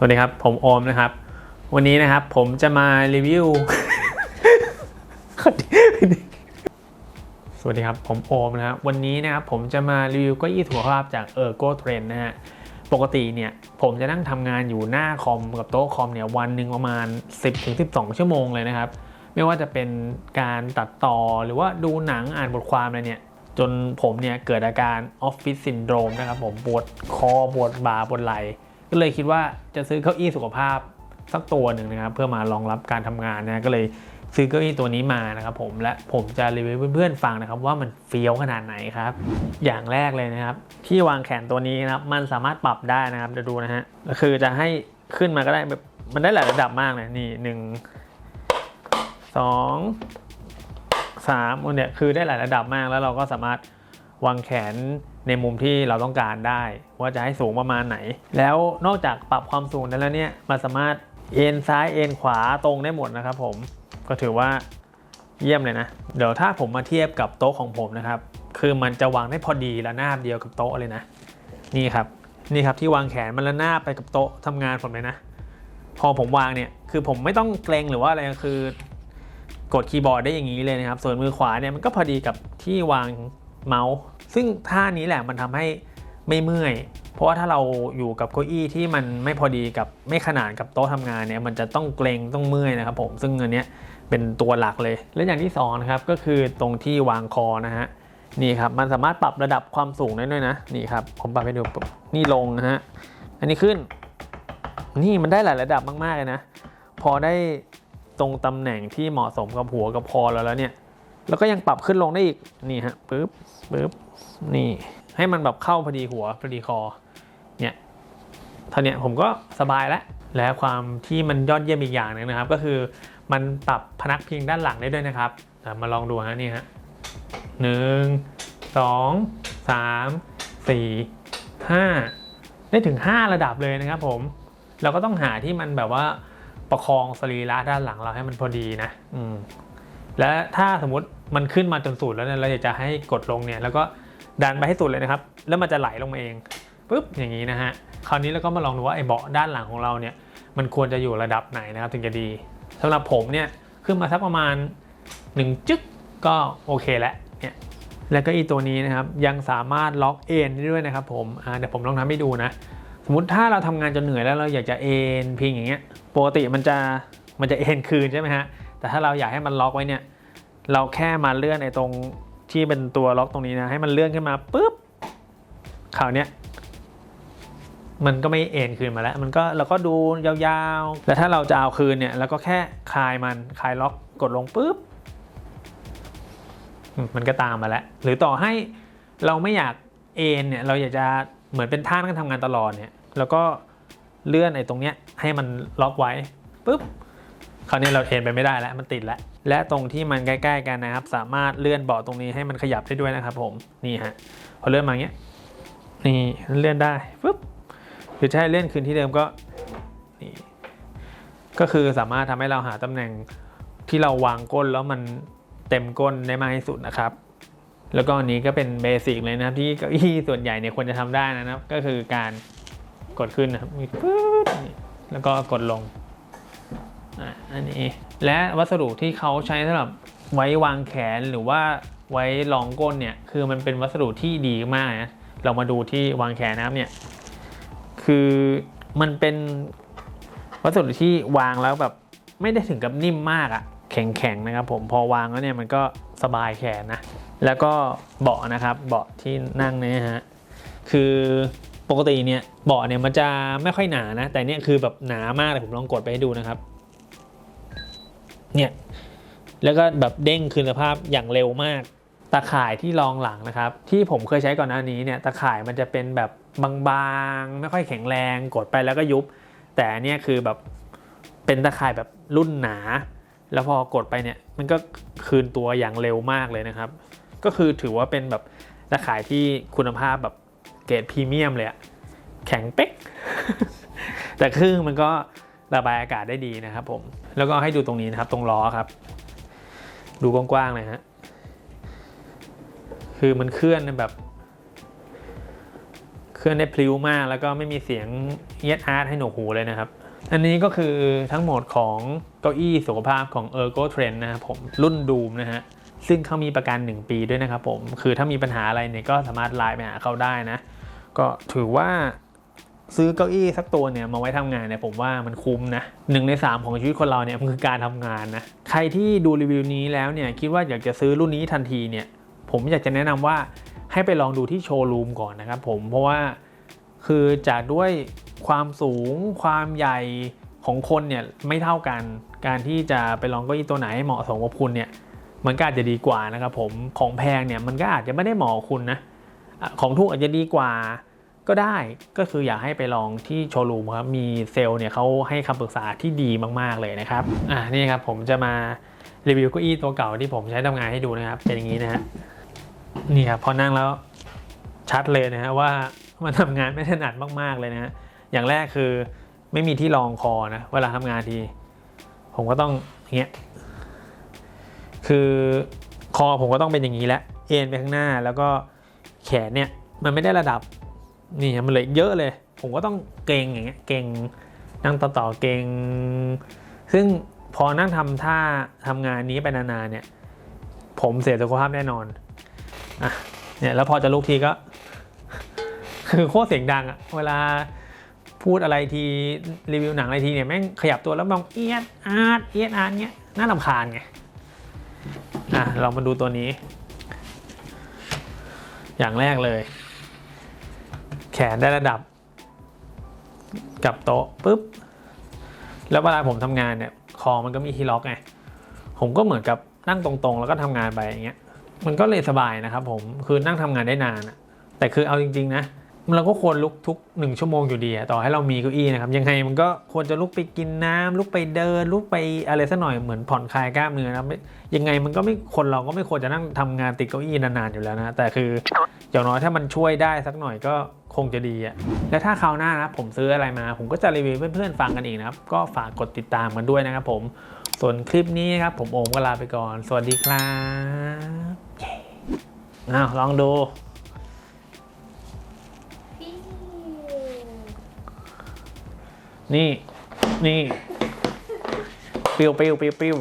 สวัสดีครับ ผมโอมนะครับ วันนี้นะครับผมจะมารีวิว สวัสดีครับ ผมโอมนะครับ วันนี้นะครับผมจะมารีวิวเก้าอี้สุขภาพจาก Ergo Trend นะฮะ ปกติเนี่ยผมจะนั่งทำงานอยู่หน้าคอมกับโต๊ะคอมเนี่ยวันหนึ่งประมาณ 10-12 ชั่วโมงเลยนะครับ ไม่ว่าจะเป็นการตัดต่อหรือว่าดูหนังอ่านบทความอะไรเนี่ยจนผมเนี่ยเกิดอาการออฟฟิศซินโดรมนะครับผมปวดคอปวดบ่าปวดไหล่ ก็เลยคิดว่าจะซื้อเก้าอี้สุขภาพสักตัวหนึ่งนะครับ เพื่อมารองรับการทำงานนะก็เลยซื้อเก้าอี้ตัวนี้มานะครับผมและผมจะรีวิวเพื่อนๆฟังนะครับ ว่ามันเฟี้ยวขนาดไหนครับ อย่างแรกเลยนะครับ ที่วางแขนตัวนี้นะครับ มันสามารถปรับได้นะครับจะดูนะฮะคือจะให้ขึ้นมาก็ได้แบบมันได้หลายระดับมากเลยนี่หนึ่งสองสามเนี่ยคือได้หลายระดับมากแล้วเราก็สามารถวางแขน ในมุมที่เราต้องการได้ ว่าจะให้สูงประมาณไหน แล้วนอกจากปรับความสูงนั้นแล้วเนี่ยมันสามารถเอ็นซ้ายเอ็นขวาตรงได้หมดนะครับ ผมก็ถือว่าเยี่ยมเลยนะ เดี๋ยวถ้าผมมาเทียบกับโต๊ะของผมนะครับ คือมันจะวางได้พอดีระนาบเดียวกับโต๊ะเลยนะ นี่ครับ นี่ครับที่วางแขนมันระนาบไปกับโต๊ะทำงานผมเลยนะ พอผมวางเนี่ย คือผมไม่ต้องเกรงหรือว่าอะไร คือกดคีย์บอร์ดได้อย่างนี้เลยนะครับ ส่วนมือขวาเนี่ยมันก็พอดีกับที่วาง เมาส์ ซึ่งท่านี้แหละมันทำให้ไม่เมื่อย เพราะว่าถ้าเราอยู่กับเก้าอี้ที่มันไม่พอดีกับไม่ขนานกับโต๊ะทำงานเนี่ยมันจะต้องเกรงต้องเมื่อยนะครับผมซึ่งอันเนี้ยเป็นตัวหลักเลย และอย่างที่สองนะครับก็คือตรงที่วางคอนะฮะนี่ครับมันสามารถปรับระดับความสูงได้ด้วยนะนี่ครับผมปรับให้ดูนี่ลงนะฮะอันนี้ขึ้น นี่มันได้หลายระดับมากๆเลยนะ พอได้ตรงตำแหน่งที่เหมาะสมกับหัวกับคอเราแล้วเนี่ย แล้วก็ยังปรับขึ้นลงได้อีกนี่ฮะปึ๊บปึ๊บนี่ให้มันแบบเข้าพอดีหัวพอดีคอเนี่ยเท่านี้ผมก็สบายแล้วและความที่มันยอดเยี่ยมอีกอย่างหนึงนะครับ ก็คือมันปรับพนักพิงด้านหลังได้ด้วยนะครับมาลองดูฮะนี่ฮะหนึ่งสองสามสี่ห้าได้ถึง 5 ระดับเลยนะครับผม เราก็ต้องหาที่มันแบบว่าประคองสรีระด้านหลังเราให้มันพอดีนะ อืม และถ้าสมมติ มันขึ้นมาจนสุดแล้วเนี่ยเราอยากจะให้กดลงเนี่ยแล้วก็ดันไปให้สุดเลยนะครับ แล้วมันจะไหลลงมาเองปุ๊บอย่างนี้นะฮะคราวนี้เราก็มาลองดูว่าไอ้เบาะด้านหลังของเราเนี่ยมันควรจะอยู่ระดับไหนนะครับ ถึงจะดีสำหรับผมเนี่ยขึ้นมาสักประมาณ1จึ๊กก็โอเคแล้วเนี่ยแล้วก็อีตัวนี้นะครับยังสามารถล็อกเอ็นได้ด้วยนะครับผมเดี๋ยวผมลองทำให้ดูนะสมมติถ้าเราทำงานจนเหนื่อยแล้วเราอยากจะเอ็นพิงอย่างเงี้ยปกติมันจะมันจะเอ็นคืนใช่ไหมฮะแต่ถ้าเราอยากให้มันล็อกไว้เนี่ย เราแค่มาเลื่อนไอ้ตรงที่เป็นตัวล็อกตรงนี้นะ ให้มันเลื่อนขึ้นมาปุ๊บคราวเนี้ยมันก็ไม่เอ็นคืนมาแล้ว มันก็เราก็ดูยาวๆ แล้วถ้าเราจะเอาคืนเนี่ยเราก็แค่คลายมันคลายล็อกกดลงปุ๊บมมันก็ตามมาแล้ว หรือต่อให้เราไม่อยากเอ็นเนี่ยเราอยากจะเหมือนเป็นท่านั่งทำงานตลอดเนี่ย แล้วก็เลื่อนไอ้ตรงเนี้ยให้มันล็อกไว้ปุ๊บ คราวนี้เราเอ็นไปไม่ได้แล้วมันติดแล้วและตรงที่มันใกล้ ๆ กันนะครับ สามารถเลื่อนเบาะตรงนี้ให้มันขยับได้ด้วยนะครับ ผมนี่ฮะพอเลื่อนมาอย่างเงี้ยนี่เลื่อนได้ปุ๊บหรือจะให้เลื่อนคืนที่เดิมก็นี่ก็คือสามารถทำให้เราหาตำแหน่งที่เราวางก้นแล้วมันเต็มก้นได้มากที่สุดนะครับ แล้วก็อันนี้ก็เป็นเบสิกเลยนะครับ ที่เก้าอี้ส่วนใหญ่เนี่ยควรจะทำได้นะครับ ก็คือการกดขึ้นนะครับมีปึ๊ดนี่แล้วก็กดลง อันนี้และวัสดุที่เขาใช้สำหรับไว้วางแขนหรือว่าไว้รองก้นเนี่ยคือมันเป็นวัสดุที่ดีมากนะเรามาดูที่วางแขนนะครับเนี่ยคือมันเป็นวัสดุที่วางแล้วแบบไม่ได้ถึงกับนิ่มมากอะแข็งๆนะครับผมพอวางแล้วเนี่ยมันก็สบายแขนนะแล้วก็เบาะนะครับเบาะที่นั่งเนี่ยฮะคือปกติเนี่ยเบาะเนี่ยมันจะไม่ค่อยหนานะ แต่เนี่ยคือแบบหนามากเลยผมลองกดไปให้ดูนะครับ เนี่ยแล้วก็แบบเด้งคืนภาพอย่างเร็วมาก ตาข่ายที่รองหลังนะครับ ที่ผมเคยใช้ก่อนหน้านี้เนี่ยตาข่ายมันจะเป็นแบบบางๆ ไม่ค่อยแข็งแรงกดไปแล้วก็ยุบ แต่อันเนี่ยคือแบบเป็นตาข่ายแบบรุ่นหนา แล้วพอกดไปเนี่ยมันก็คืนตัวอย่างเร็วมากเลยนะครับ ก็คือถือว่าเป็นแบบตาข่ายที่คุณภาพแบบเกรดพรีเมียมเลยอะแข็งเป๊ก แต่ครึ่งมันก็ ระบายอากาศได้ดีนะครับผม แล้วก็ให้ดูตรงนี้นะครับ ตรงล้อครับ ดูกว้างๆเลยฮะ คือมันเคลื่อนแบบ เคลื่อนได้พลิ้วมาก แล้วก็ไม่มีเสียงเอียดอาร์ตให้หนวกหูเลยนะครับ อันนี้ก็คือทั้งหมดของเก้าอี้สุขภาพของ Ergo Trend นะครับผม รุ่นดูมนะฮะ ซึ่งเขามีประกัน 1 ปีด้วยนะครับผม คือถ้ามีปัญหาอะไรเนี่ยก็สามารถไลน์ไปหาเขาได้นะ ก็ถือว่า ซื้อเก้าอี้สักตัวเนี่ยมาไว้ทำงานเนี่ยผมว่ามันคุ้มนะหนึ่งใน 3 ของชีวิตคนเราเนี่ยมันคือการทำงานนะใครที่ดูรีวิวนี้แล้วเนี่ยคิดว่าอยากจะซื้อรุ่นนี้ทันทีเนี่ยผมอยากจะแนะนำว่าให้ไปลองดูที่โชว์รูมก่อนนะครับผมเพราะว่าคือจากด้วยความสูงความใหญ่ของคนเนี่ยไม่เท่ากันการที่จะไปลองเก้าอี้ตัวไหนเหมาะสมกับคุณเนี่ยมันก็อาจจะดีกว่านะครับผมของแพงเนี่ยมันก็อาจจะไม่ได้เหมาะคุณนะของถูกอาจจะดีกว่า ก็ได้ก็คืออยากให้ไปลองที่โชว์รูมครับมีเซลล์เนี่ยเขาให้คำปรึกษาที่ดีมาก ๆ เลยนะครับอ่านี่ครับผมจะมารีวิวเก้าอี้ตัวเก่าที่ผมใช้ทำงานให้ดูนะครับ เป็นอย่างนี้นะฮะนี่ครับพอนั่งแล้วชัดเลยนะฮะว่ามันทำงานไม่ถนัดมาก ๆ เลยนะฮะอย่างแรกคือไม่มีที่รองคอนะเวลาทำงานที ผมก็ต้องอย่างเงี้ยคือคอผมก็ต้องเป็นอย่างนี้แหละเอ็นไปข้างหน้าแล้วก็แขนเนี่ยมันไม่ได้ระดับ นี่มันเหลยเยอะเลย ผมก็ต้องเกรงอย่างเงี้ยเกรงนั่งต่อต่อเกรงซึ่งพอนั่งทำท่าทำงานนี้ไปนานๆเนี่ย ผมเสียสุขภาพแน่นอนอะเนี่ยแล้วพอจะลุกทีก็ คือโคตรเสียงดังอะเวลาพูดอะไรทีรีวิวหนังอะไรทีเนี่ยแม่งขยับตัวแล้วมองเอียดอาร์ตเอียดอาร์ตเงี้ยน่าลำคาญไงอะเรามาดูตัวนี้ อย่างแรกเลย ขนได้ระดับกับโต๊ะปุ๊บ แล้วเวลาผมทำงานเนี่ยคอมันก็มีที่ล็อกไงผมก็เหมือนกับนั่งตรงๆ แล้วก็ทำงานไปอย่างเงี้ยมันก็เลยสบายนะครับผมคือนั่งทำงานได้นานอะแต่คือเอาจริง ๆ นะ เราก็ควรลุกทุกหนึ่งชั่วโมงอยู่ดีอะต่อให้เรามีเก้าอี้นะครับยังไงมันก็ควรจะลุกไปกินน้ำลุกไปเดิน ลุกไปอะไรสักหน่อยเหมือนผ่อนคลายกล้ามเนื้อนะไม่ยังไงมันก็ไม่คนเราก็ไม่ควรจะนั่งทำงานติดเก้าอี้นานๆอยู่แล้วนะแต่คืออย่างน้อยถ้ามันช่วยได้สักหน่อยก็คงจะดีอะและถ้าคราวหน้านะผมซื้ออะไรมา ผมก็จะรีวิวเพื่อนๆฟังกันอีกนะครับก็ฝากกดติดตามกันด้วยนะครับผมส่วนคลิปนี้นะครับผมโอมก็ลาไปก่อน สวัสดีครับเอ้าวลองดู นี่ นี่ ปิวปิวปิวปิว